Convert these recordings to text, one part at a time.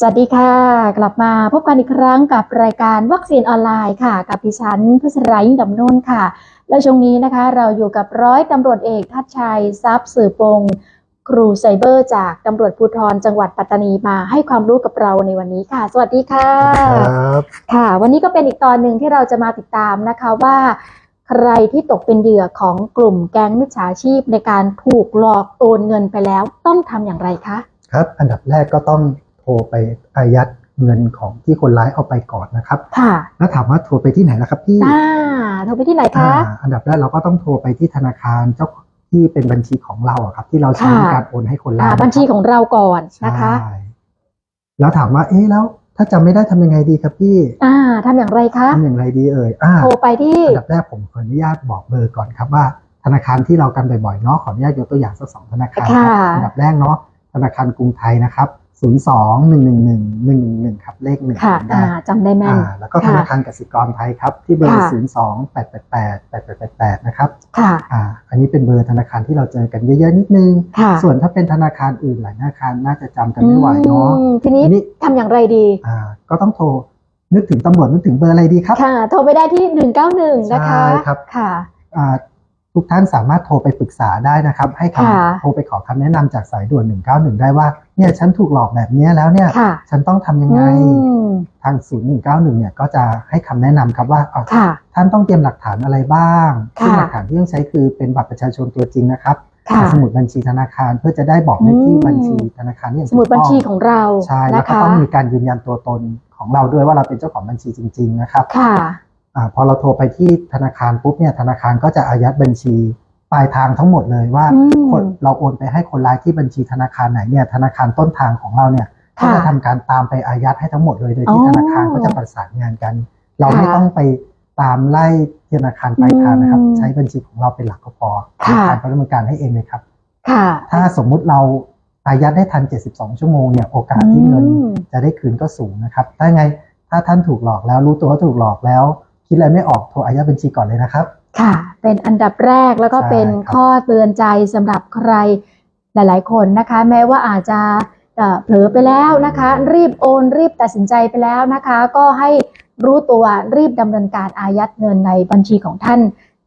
สวัสดีค่ะ กลับมาพบกันอีกครั้งกับรายการวัคซีนออนไลน์ค่ะ กับดิฉันพิศรายิ่งดำนุ่นค่ะ และช่วงนี้นะคะเราอยู่กับร้อยตำรวจเอกทัชชัยทรัพย์สืบปงครูไซเบอร์จากตำรวจภูธรจังหวัดปัตตานีมาให้ความรู้กับเราในวันนี้ค่ะ สวัสดีค่ะครับค่ะ วันนี้ก็เป็นอีกตอนหนึ่งที่เราจะมาติดตามนะคะว่า ใครที่ตกเป็นเหยื่อของกลุ่มแก๊งมิจฉาชีพในการถูกหลอกโอนเงินไปแล้วต้องทำอย่างไรคะครับ อันดับแรกก็ต้องโท รไปอายัดเงินของที่คนร้ายเอาไปก่อนนะครับ ค่ะ แล้วถามว่าโทรไปที่ไหนล่ะครับพี่อ่าโทรไปที่ไหนคะ อ่าอันดับแรกเราก็ต้องโทรไปที่ธนาคารเจ้าที่เป็นบัญชีของเราอะครับ ที่เราใช้ค่ะในการโอนให้คนร้าอ่ายบัญชีของเราก่อนนะคะ ใช่แล้วถามว่าเอ๊ะแล้ว ถ้าจำไม่ได้ทำยังไงดีครับพี่อ่าทำอย่างไรคะ ทำอย่างไรดีเอ่ยอ่า โทรไปที่ อันดับแรกผมขออนุญาตบอกเบอร์ก่อนครับว่า ธนาคารที่เรากันบ่อยๆเนาะขออนุญาตยกตัวอย่างสักสองธนาคารครับค่ะอันดับแรกเนาะธนาคารกรุงไทยนะครับ 0 2 1 1 1 1 1 1ครับเลขหนึ่งค่ะได้อ่าจำได้แม่นอ่าแล้วก็ธนาคารกสิกรไทยครับ ที่เบอร์ค่ะ0 2 8 8 8 8 8 8นะครับค่ะอ่าอันนี้เป็นเบอร์ธนาคารที่เราเจอกันเยอะๆนิดนึงค่ะส่วนถ้าเป็นธนาคารอื่นหลายธนาคารน่าจะจำกันไม่ไหวเนาะอืมทีนี้ทีนี้ทำอย่างไรดีอ่าก็ต้องโทรนึกถึงตำรวจนึกถึงเบอร์อะไรดีครับ ค่ะ โทรไปได้ที่ 191 นะคะใช่ครับค่ะอ่า ทุกท่านสามารถโทรไปปรึกษาได้นะครับ ให้ค่ะคำโทรไปขอคำแนะนำจากสายด่วน 191 ได้ว่าเนี่ยฉันถูกหลอกแบบเนี้ยแล้วเนี่ยค่ะฉันต้องทำยังไงอืมทาง 0191 เนี่ยก็จะให้คำแนะนำครับว่าเอาค่ะท่านต้องเตรียมหลักฐานอะไรบ้างค่ะซึ่งหลักฐานที่ต้องใช้คือเป็นบัตรประชาชนตัวจริงนะครับค่ะสมุดบัญชีธนาคารเพื่อจะได้บอกเลขที่อืมบัญชีธนาคารนี่อย่างสมุดบัญชีของเราใช่แล้วนะก็คะต้องมีการยืนยันตัวตนของเราด้วยว่าเราเป็นเจ้าของบัญชีจริง ๆ นะครับค่ะอา พอเราโทรไปที่ธนาคารปุ๊บเนี่ยธนาคารก็จะอายัดบัญชีปลายทางทั้งหมดเลยว่าอืมคนเราโอนไปให้คนร้ายที่บัญชีธนาคารไหนเนี่ยธนาคารต้นทางของเราเนี่ยก็ค่ะจะทำการตามไปอายัดให้ทั้งหมดเลยโดยอ๋ที่อธนาคารก็จะประสานงานกัน เราค่ะไม่ต้องไปตามไล่ธนาคารปลายทางนะครับอืมใช้บัญชีของเราเป็นหลักก็พอธค่ะนาคารก็ดำเนินการให้เองเลยครับค่ะถ้าสมมุติเราอายัดได้ทัน 72 ชั่วโมงเนี่ยโอกาสที่เงินอืมจะได้คืนก็สูงนะครับถ้าไงถ้าท่านถูกหลอกแล้วรู้ตัวว่าถูกหลอกแล้ว คิดอะไรไม่ออกโทรอายัดบัญชีก่อนเลยนะครับ ค่ะ เป็นอันดับแรกแล้วก็ใช่เป็นครับข้อเตือนใจสำหรับใครหลาย ๆ คนนะคะ แม้ว่าอาจจะเอ่อเผลอไปแล้วนะคะ รีบโอนรีบตัดสินใจไปแล้วนะคะ ก็ให้รู้ตัวรีบดำเนินการอายัดเงินในบัญชีของท่าน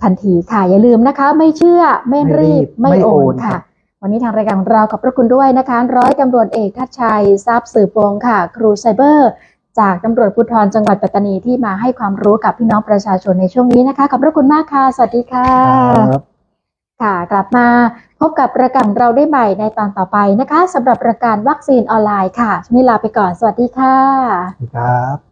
ทันทีค่ะ อย่าลืมนะคะ ไม่เชื่อไม่รีบไม่โอนค่ะ วันนี้ทางรายการของเราขอบพระคุณด้วยนะคะ ร้อยตำรวจเอกทัชชัยทรัพย์สืบวงศ์ค่ะ ครูไซเบอร์ จากตำรวจภูธรจังหวัดปัตตานีที่มาให้ความรู้กับพี่น้องประชาชนในช่วงนี้นะคะ ขอบพระคุณมากค่ะ สวัสดีค่ะครับค่ะ กลับมาพบกับรายการของเราได้ใหม่ในตอนต่อไปนะคะสำหรับรายการวัคซีนออนไลน์ค่ะช่วงนี้ลาไปก่อน สวัสดีค่ะครับ